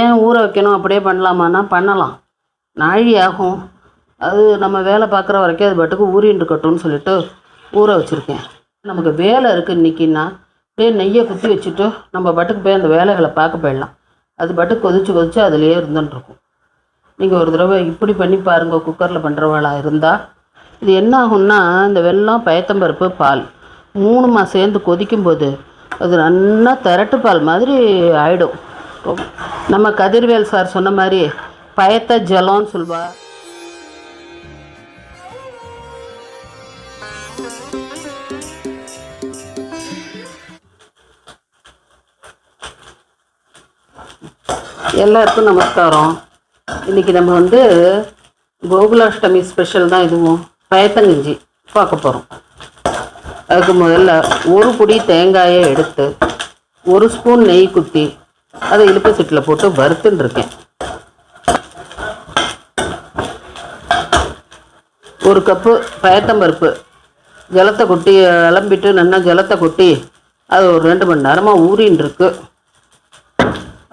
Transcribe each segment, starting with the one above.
ஏன் ஊற வைக்கணும்? அப்படியே பண்ணலாமான்னா பண்ணலாம். நாழி ஆகும் அது நம்ம வேலை பார்க்குற வரைக்கும் அது பாட்டுக்கு ஊறின்னு இருக்கட்டும்னு சொல்லிட்டு ஊற வச்சுருக்கேன். நமக்கு வேலை இருக்குது இன்றைக்கின்னா அப்படியே நெய்யை குத்தி வச்சுட்டு நம்ம பாட்டுக்கு போய் அந்த வேலைகளை பார்க்க போயிடலாம். அது பாட்டுக்கு கொதிச்சு கொதிச்சு அதுலேயே இருந்துட்டுருக்கும் நீங்கள் ஒரு தடவை இப்படி பண்ணி பாருங்க குக்கரில் பண்ணுறவளா இருந்தால் இது என்ன ஆகும்னா இந்த வெள்ளம் பயத்தம்பருப்பு பால் மூணுமா சேர்ந்து கொதிக்கும்போது அது நல்லா திரட்டு பால் மாதிரி ஆகிடும் நம்ம கதிர்வேல் சார் சொன்ன மாதிரி பயத்த ஜலம்னு சொல்வா. எல்லாருக்கும் நமஸ்காரம். இன்றைக்கி நம்ம வந்து கோகுலாஷ்டமி ஸ்பெஷல் தான் இதுவும். பயத்தங்கஞ்சி பார்க்க போகிறோம் அதுக்கு முதல்ல ஒரு பொடி தேங்காயை எடுத்து ஒரு ஸ்பூன் நெய் குத்தி அதை இழுப்பு சட்டில் போட்டு வறுத்துன்னு இருக்கேன். ஒரு கப்பு பயத்தம்பருப்பு ஜலத்தை கொட்டி அலம்பிட்டு நல்லா ஜலத்தை கொட்டி அது ஒரு ரெண்டு மணி நேரமாக ஊறின்னு இருக்கு.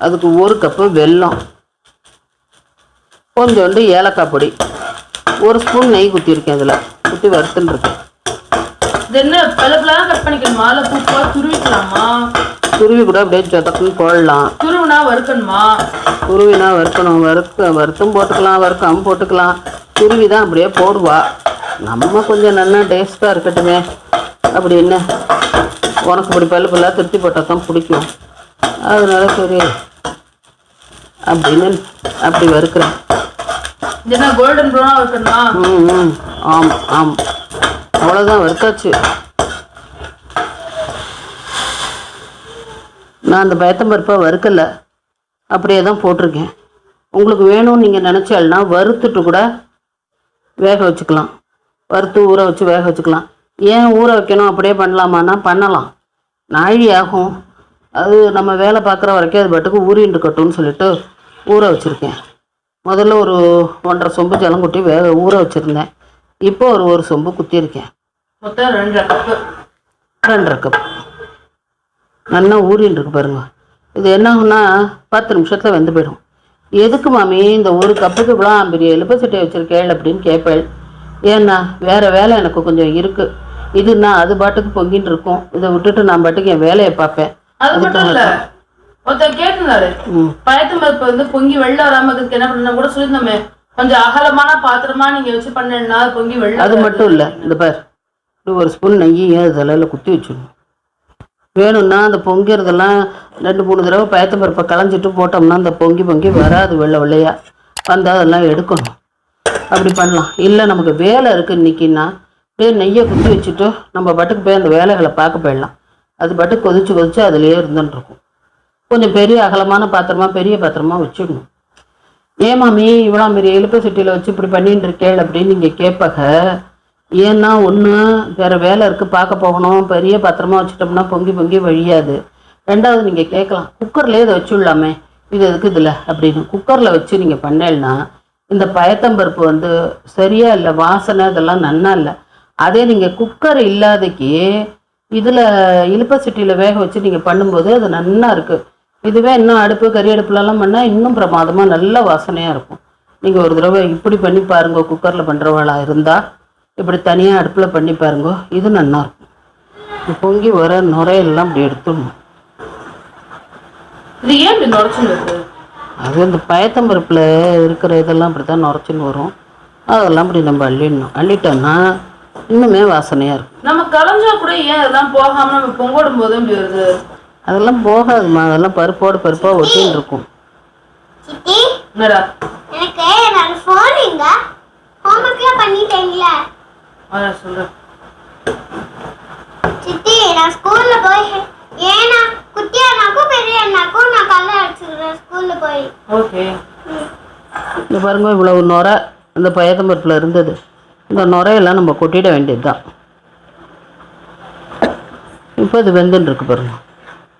அதுக்கு ஒரு கப்பு வெல்லம் கொஞ்சோண்டு ஏலக்காய் பொடி ஒரு ஸ்பூன் நெய் குத்திருக்கேன் அதில் குத்தி வறுத்துன்னு இருக்கேன். இது என்ன பல கட் பண்ணிக்கணுமா? இல்லை பூப்பா துருவிக்கலாமா? துருவி கூட அப்படியே சொதக்குன்னு போடலாம் துருவுனா வறுக்கணுமா? துருவினா வறுக்கணும். வறுக்க வறுத்தும் போட்டுக்கலாம். வறுக்காமல் போட்டுக்கலாம். துருவி தான் அப்படியே போடுவா. நம்ம கொஞ்சம் நல்லா டேஸ்ட்டாக இருக்கட்டுமே அப்படின்னு. உனக்கு இப்படி பல்லு பல்லாக திருப்தி போட்டால் தான் பிடிக்கும். அதனால சரி அப்படின்னு அப்படி வறுக்கிறேன். கோல்டன் ப்ரௌனா வறுக்கணுமா? ம் ம். ஆம் ஆம். அவ்வளோதான் வறுத்தாச்சு. நான் அந்த பயத்தம்பருப்பை வறுக்கல. அப்படியே தான் போட்டிருக்கேன். உங்களுக்கு வேணும்னு நீங்கள் நினச்சால்னா வறுத்துட்டு கூட வேக வச்சுக்கலாம். வறுத்து ஊற வச்சு வேக வச்சுக்கலாம். ஏன் ஊற வைக்கணும்? அப்படியே பண்ணலாமான்னா பண்ணலாம். நாழி ஆகும். அது நம்ம வேலை பார்க்குற வரைக்கும் அது பாட்டுக்கு ஊறின்னு இருக்கட்டும்னு சொல்லிட்டு ஊற வச்சுருக்கேன். முதல்ல ஒரு ஒன்றரை சொம்பு ஜலம் குட்டி வேக ஊற வச்சுருந்தேன். இப்போ ஒரு ஒரு சொம்பு குத்திருக்கேன் மொத்தம் ரெண்டரை கப்பு. ரெண்டரை கப் நல்லா ஊறின்னு இருக்கு பாருங்க. இது என்ன ஆகும்னா பத்து நிமிஷத்தில் வெந்து போயிடும். எதுக்கு மாமி இந்த ஒரு கப்புக்கு இவ்வளோ பெரிய எலுப்பச்சட்டை வச்சிருக்கேள் அப்படின்னு கேட்பேள் ஏன்னா வேற வேலை எனக்கு கொஞ்சம் இருக்கு. இதுன்னா அது பாட்டுக்கு பொங்கின்னு இருக்கும். இதை விட்டுட்டு நான் பாட்டுக்கு என் வேலையை பார்ப்பேன். அது மட்டும் இல்ல. ஒருத்தர் கேட்டிருந்தாரு. பயத்து பருப்பு வந்து பொங்கி வெளில வராம அதுக்கு என்ன பண்ணணும் கூட சொல்லியிருந்தோமே. கொஞ்சம் அகலமான பாத்திரமா நீங்க வச்சு பண்ணா பொங்கி வெளில அது மட்டும் இல்லை. இந்த பார் ஒரு ஸ்பூன் நெய்யையும் அது தலையில் குத்தி வச்சிடணும். வேணும்னா அந்த பொங்கிறதெல்லாம் ரெண்டு மூணு தடவை பயத்தம்பருப்பை களைஞ்சிட்டு போட்டோம்னா அந்த பொங்கி பொங்கி வராது வெள்ளை வெள்ளையாக வந்தால் அதெல்லாம் எடுக்கணும். அப்படி பண்ணலாம். இல்லை நமக்கு வேலை இருக்குது இன்னைக்குன்னா அப்படியே நெய்யை குத்தி வச்சுட்டு நம்ம பாட்டுக்கு போய் அந்த வேலைகளை பார்க்க போயிடலாம். அது பாட்டுக்கு கொதிச்சு கொதிச்சு அதுலேயே இருந்துட்டுருக்கும் கொஞ்சம் பெரிய அகலமான பாத்திரமா பெரிய பாத்திரமா வச்சுடணும் ஏன் மாமி இவ்வளோ மாரி எலுப்பை சட்டியில் வச்சு இப்படி பண்ணிட்டு இருக்கேள் அப்படின்னு நீங்கள் கேட்பாங்க ஏன்னா ஒன்று வேறு வேலை இருக்குது பார்க்க போகணும். பெரிய பத்திரமா வச்சுட்டோம்னா பொங்கி பொங்கி வழியாது. ரெண்டாவது நீங்கள் கேட்கலாம் குக்கர்லேயே இதை வச்சுடலாமே. இது எதுக்கு இதில்? அப்படின்னு. குக்கரில் வச்சு நீங்கள் பண்ணேன்னா இந்த பயத்தம்பருப்பு வந்து சரியா இல்லை வாசனை இதெல்லாம் நன்னா இல்லை. அதே நீங்கள் குக்கர் இல்லாதக்கு இதில் இலுப்பசிட்டியில் வேக வச்சு நீங்கள் பண்ணும்போது அது நன்னா இருக்குது இதுவே இன்னும் அடுப்பு கறி அடுப்புலலாம் பண்ணால் இன்னும் பிரமாதமாக நல்ல வாசனையாக இருக்கும். நீங்கள் ஒரு தடவை இப்படி பண்ணி பாருங்க குக்கரில் பண்ணுறவளாக இருந்தால் இப்படி தனியாக அடுப்பில் பண்ணி பாருங்க இது நல்லா இருக்கும். இது பொங்கி வர நுரையெல்லாம் இப்படி எடுத்துடணும். இது ஏன் இப்படி நுரைச்சுன்னு அது அந்த பயத்தம்பருப்பில் இருக்கிற இதெல்லாம் அப்படி தான் நுரைச்சின்னு வரும். அதெல்லாம் இப்படி நம்ம அள்ளிடணும். அள்ளிட்டோம்னா இன்னுமே வாசனையாக இருக்கும். நம்ம கலைஞ்சா கூட ஏன் இதெல்லாம் போகாம நம்ம பொங்கோடும் போது இப்படி வருது? அதெல்லாம் போகாதுமா அதெல்லாம் பருப்போடு பருப்பாக ஒட்டின்னு இருக்கும். என்னடா? எனக்கு நான் ஃபோன் எங்க ஹோம்ஒர்க்லாம் பண்ணிட்டீங்களா நான் சொல்றேன் சித்தி நான் ஸ்கூல்ல போய் ஏன்னா குட்டி அண்ணாக்கும் பெரிய அண்ணாக்கும் நான் கல்ல அடிச்சுக்கிறேன் ஸ்கூல்ல போய். ஓகே. இந்த பாருங்க இவ்வளவு நுரை அந்த பயத்தம்பருப்பில் இருந்தது. இந்த நுரையெல்லாம் நம்ம கொட்டிட வேண்டியது தான் இப்போ இது வெந்துன்னு இருக்கு பாருங்க.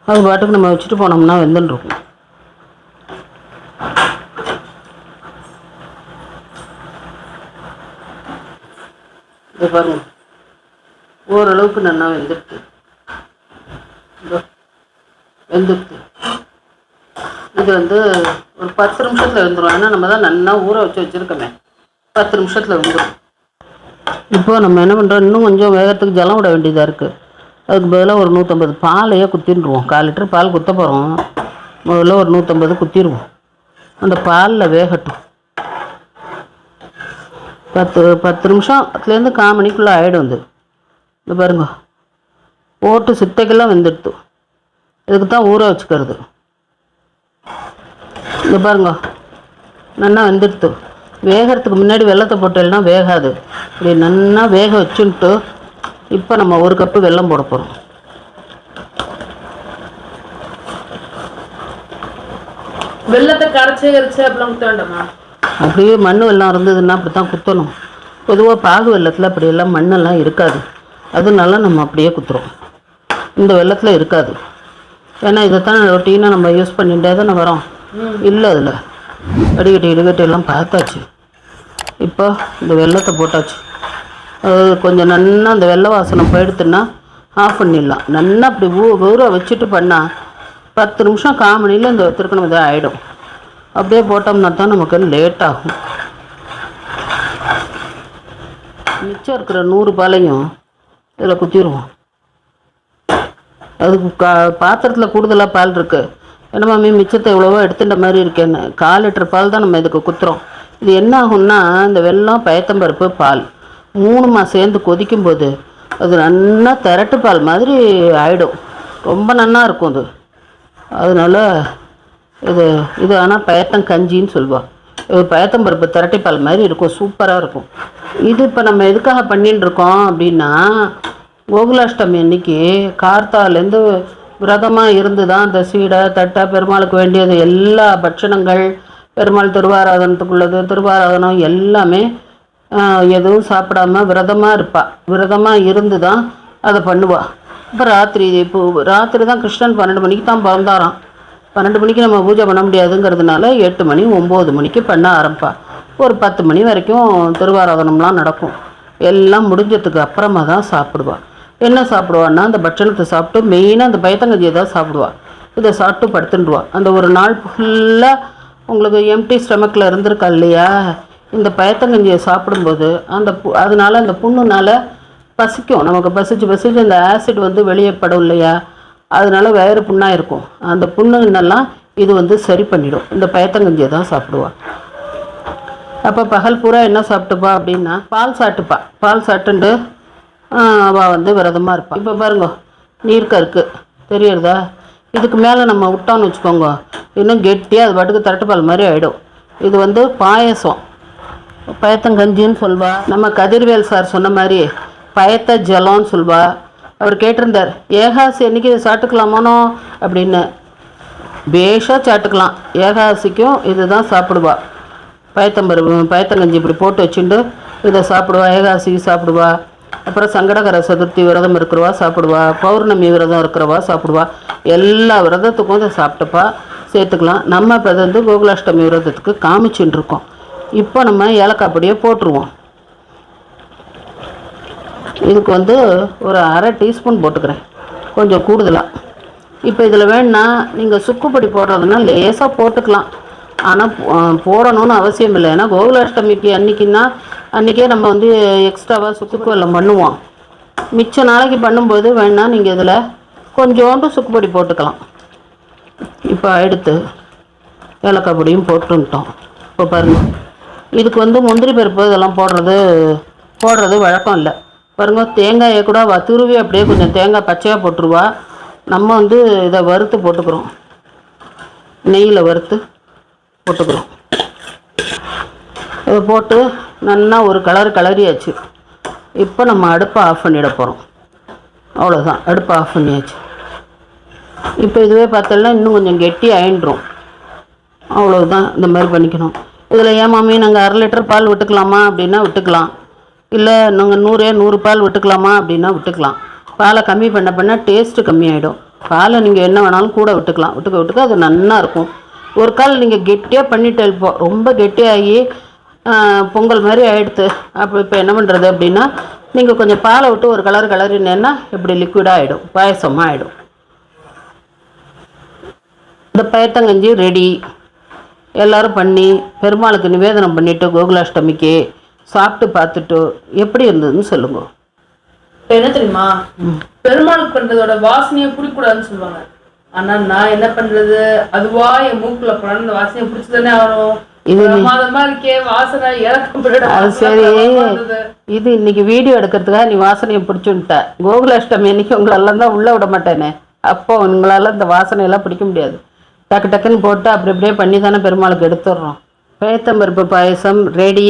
அது பாட்டுக்கு நம்ம வச்சுட்டு போனோம்னா வெந்துன்னு இருக்கும் இது பாருங்க. ஓரளவுக்கு நல்லா வெந்துடுது. வெந்துடுது. இது வந்து ஒரு பத்து நிமிஷத்தில் வெந்துடும் ஏன்னா நம்ம தான் நல்லா ஊற வச்சு வச்சுருக்கோமே. பத்து நிமிஷத்தில் வெந்துடும் இப்போ நம்ம என்ன பண்ணுறோம் இன்னும் கொஞ்சம் வேகத்துக்கு ஜலம் விட வேண்டியதாக இருக்குது அதுக்கு பதிலாக ஒரு நூற்றம்பது பாலையே குத்தின்றுவோம் கால் லிட்டர் பால் குத்த போகிறோம் முதல்ல ஒரு நூற்றம்பது குத்திடுவோம் அந்த பாலில் வேகட்டும். பத்து பத்து நிமிஷத்துலேருந்து கால் மணிக்குள்ளே ஆகிடும் இது. இந்த பாருங்க. போட்டு சித்தைக்கெல்லாம் வெந்துடுத்து. இதுக்கு தான் ஊற வச்சுக்கிறது. இந்த பாருங்க. நல்லா வெந்துடுத்து. வேகிறதுக்கு முன்னாடி வெள்ளத்தை போட்டேன்னா வேகாது. இப்படி நல்லா வேக வச்சுன்ட்டு இப்போ நம்ம ஒரு கப்பு வெல்லம் போட போகிறோம் வெள்ளத்தை கரைச்சி கரைச்சி அப்படிலாம் குத்த அப்படியே மண் வெள்ளம் இருந்ததுன்னா அப்படி தான் குத்தணும். பொதுவாக பாகு வெள்ளத்தில் அப்படியெல்லாம் மண்ணெல்லாம் இருக்காது. அதனால நம்ம அப்படியே குத்துறோம். இந்த வெள்ளத்தில் இருக்காது. ஏன்னா இதைத்தான் ரொட்டீனாக நம்ம யூஸ் பண்ணிகிட்டே தானே வரோம். இல்லை அதில். அடிக்கடி இடுகட்டி எல்லாம் பார்த்தாச்சு. இப்போ இந்த வெள்ளத்தை போட்டாச்சு. அது கொஞ்சம் நன்னா அந்த வெள்ளை வாசனை போயிடுத்துன்னா ஆஃப் பண்ணிடலாம். நல்லா அப்படி ஊ ஊற வச்சுட்டு பண்ணால் பத்து நிமிஷம் காமணியில் இந்த திருக்கணம் இதாக ஆகிடும் அப்படியே போட்டோம்னா தான் நமக்கு லேட் ஆகும். மிச்சம் இருக்கிற நூறு பாலையும் இதில் குத்திடுவோம். அதுக்கு கா பாத்திரத்தில் கூடுதலாக பால் இருக்குது என்ன மாமி மிச்சத்தை எவ்வளவோ எடுத்துட்ட மாதிரி இருக்கேன்னு. கால் லிட்டர் பால் தான் நம்ம இதுக்கு குத்துறோம். இது என்ன ஆகும்னா இந்த வெள்ளம் பயத்தம்பருப்பு பால் மூணுமா சேர்ந்து கொதிக்கும்போது அது நல்லா திரட்டு பால் மாதிரி ஆகிடும் ரொம்ப நன்னா இருக்கும் அது. அதனால இது இது ஆனால் பயத்தம் கஞ்சின்னு சொல்லுவாள் இது பயத்தம்பருப்பு திரட்டிப்பால் மாதிரி இருக்கும் சூப்பராக இருக்கும். இது இப்போ நம்ம எதுக்காக பண்ணின்னு இருக்கோம் அப்படின்னா கோகுலாஷ்டமி அன்னைக்கு கார்த்தாலேருந்து விரதமாக இருந்து தான் இந்த சீடை தட்டை பெருமாளுக்கு வேண்டியது எல்லா பட்சணங்கள் பெருமாள் திருவாராதனத்துக்குள்ளது திருவாராதனம் எல்லாமே எதுவும் சாப்பிடாம விரதமாக இருப்பாள் விரதமாக இருந்து தான் அதை பண்ணுவாள் இப்போ ராத்திரி இப்போ ராத்திரி தான் கிருஷ்ணன் பன்னெண்டு மணிக்கு தான் பிறந்தாராம். பன்னெண்டு மணிக்கு நம்ம பூஜை பண்ண முடியாதுங்கிறதுனால எட்டு மணி ஒம்பது மணிக்கு பண்ண ஆரம்பிப்பா. ஒரு பத்து மணி வரைக்கும் திருவாராதனம்லாம் நடக்கும். எல்லாம் முடிஞ்சதுக்கு அப்புறமா தான் சாப்பிடுவா. என்ன சாப்பிடுவான்னா அந்த பட்சணத்தை சாப்பிட்டு மெயினாக அந்த பயத்தங்கஞ்சியை தான் சாப்பிடுவாள் இதை சாப்பிட்டு படுத்துடுவா அந்த ஒரு நாள் ஃபுல்லாக உங்களுக்கு எம்டி ஸ்டமக்கில் இருந்திருக்கா இல்லையா? இந்த பயத்தங்கஞ்சியை சாப்பிடும்போது அந்த பு- அதனால அந்த புண்ணுனால பசிக்கும். நமக்கு பசிச்சு பசிச்சு அந்த ஆசிட் வந்து வெளியே படும் இல்லையா? அதனால வேறு புண்ணாக இருக்கும். அந்த புண்ணுன்னெல்லாம் இது வந்து சரி பண்ணிடும். இந்த பயத்தங்கஞ்சியை தான் சாப்பிடுவாள் அப்போ பகல் பூரா என்ன சாப்பிட்டுப்பா அப்படின்னா பால் சாப்பிட்டுப்பா. பால் சாப்பிட்டுண்டு அவள் வந்து விரதமாக இருப்பாள் இப்போ பாருங்க நீர்க்கருக்கு தெரியுறதா? இதுக்கு மேலே நம்ம விட்டோம்னு வச்சுக்கோங்க இன்னும் கெட்டியாக அது பாட்டுக்கு தரட்டுப்பால் மாதிரி ஆகிடும் இது வந்து பாயசம். பயத்தங்கஞ்சின்னு சொல்வா. நம்ம கதிர்வேல் சார் சொன்ன மாதிரி பயத்த ஜலம்னு சொல்வா. அவர் கேட்டிருந்தார் ஏகாசி என்னைக்கு இதை அப்படின்னு. பேஷாக சாப்பிட்டுக்கலாம். ஏகாசிக்கும் இதுதான் சாப்பிடுவா. பயத்தம்பருப்பு பயத்தங்கஞ்சி இப்படி போட்டு வச்சுட்டு இதை சாப்பிடுவா ஏகாசிக்கு சாப்பிடுவா. அப்புறம் சங்கடகர சதுர்த்தி விரதம் இருக்கிறவா சாப்பிடுவா. பௌர்ணமி விரதம் இருக்கிறவா சாப்பிடுவா. எல்லா விரதத்துக்கும் இதை சாப்பிட்டுப்பா சேர்த்துக்கலாம். நம்ம இப்போ வந்து கோகுலாஷ்டமி விரதத்துக்கு காமிச்சுட்டு இருக்கோம். இப்போ நம்ம ஏலக்காய் பொடியை போட்டுருவோம். இதுக்கு வந்து ஒரு அரை டீஸ்பூன் போட்டுக்கிறேன். கொஞ்சம் கூடுதலாக இப்போ இதில் வேணுன்னா நீங்கள் சுக்குப்பொடி போடுறதுன்னா லேசாக போட்டுக்கலாம். ஆனால் போடணும்னு அவசியம் இல்லை. ஏன்னா கோகுலாஷ்டமிக்கு அன்றைக்கின்னா அன்றைக்கே நம்ம வந்து எக்ஸ்ட்ராவாக சுக்கு பண்ணுவோம். மிச்ச நாளைக்கு பண்ணும்போது வேணால் நீங்கள் இதில் கொஞ்சோண்டு சுக்குப்பொடி போட்டுக்கலாம். இப்போ எடுத்து ஏலக்காய் பொடியும் போட்டுட்டோம். இப்போ பாருங்கள் இதுக்கு வந்து முந்திரி பருப்பு இதெல்லாம் போடுறது போடுறது வழக்கம் இல்லை. பாருங்க தேங்காயை கூட வா துருவி அப்படியே கொஞ்சம் தேங்காய் பச்சையாக போட்டுருவா. நம்ம வந்து இதை வறுத்து போட்டுக்கிறோம். நெய்யில் வறுத்து போட்டுக்கிறோம். இதை போட்டு நல்லா ஒரு கலர் கலரியாச்சு. இப்போ நம்ம அடுப்பை ஆஃப் பண்ணிட போகிறோம் அவ்வளோதான் அடுப்பை ஆஃப் பண்ணியாச்சு. இப்போ இதுவே பார்த்தோம்னா இன்னும் கொஞ்சம் கெட்டி ஆயின்றோம். அவ்வளோதான் இந்த மாதிரி பண்ணிக்கணும். இதில் ஏன் மாமி நாங்கள் அரை லிட்டர் பால் விட்டுக்கலாமா அப்படின்னா விட்டுக்கலாம். இல்லை நாங்கள் நூறே நூறு பால் விட்டுக்கலாமா அப்படின்னா விட்டுக்கலாம். பாலை கம்மி பண்ண பண்ண டேஸ்ட்டு கம்மியாயிடும். பாலை நீங்கள் என்ன வேணாலும் கூட விட்டுக்கலாம். விட்டுக்க விட்டுக்க அது நல்லா இருக்கும். ஒரு கால் நீங்கள் கெட்டியாக பண்ணிட்டு இருப்போம் ரொம்ப கெட்டியாகி பொங்கல் மாதிரி ஆகிடுது அப்போ இப்போ என்ன பண்ணுறது அப்படின்னா நீங்கள் கொஞ்சம் பாலை விட்டு ஒரு கலர் கலரினேன்னா இப்படி லிக்விடாக ஆகிடும் பாயசமாக ஆகிடும் இந்த பயத்தங்கஞ்சி ரெடி எல்லோரும் பண்ணி பெருமாளுக்கு நிவேதனம் பண்ணிவிட்டு கோகுலாஷ்டமிக்கு சாப்பிட்டு பார்த்துட்டு எப்படி இருந்ததுன்னு சொல்லுங்க. என்ன தெரியுமா? பெருமாளுக்கு பண்றதோட வாசனையை பிடிக்கூடாதுன்னு சொல்லுவாங்க. ஆனா நான் என்ன பண்றது? அதுவா என் மூக்குல போனா அந்த வாசனையை பிடிச்சதானே ஆகணும். இது இன்னைக்கு வீடியோ எடுக்கிறதுக்காக நீ வாசனையை பிடிச்சுன்ட்ட கோகுலாஷ்டமி அன்னைக்கு உங்களெல்லாம் தான் உள்ளே விட மாட்டேனே. அப்போ உங்களால் இந்த வாசனையெல்லாம் பிடிக்க முடியாது. டக்கு டக்குன்னு போட்டு அப்படி அப்படியே பண்ணி தானே பெருமாளுக்கு எடுத்துடுறோம். பேத்தம்பருப்பு பாயசம் ரெடி.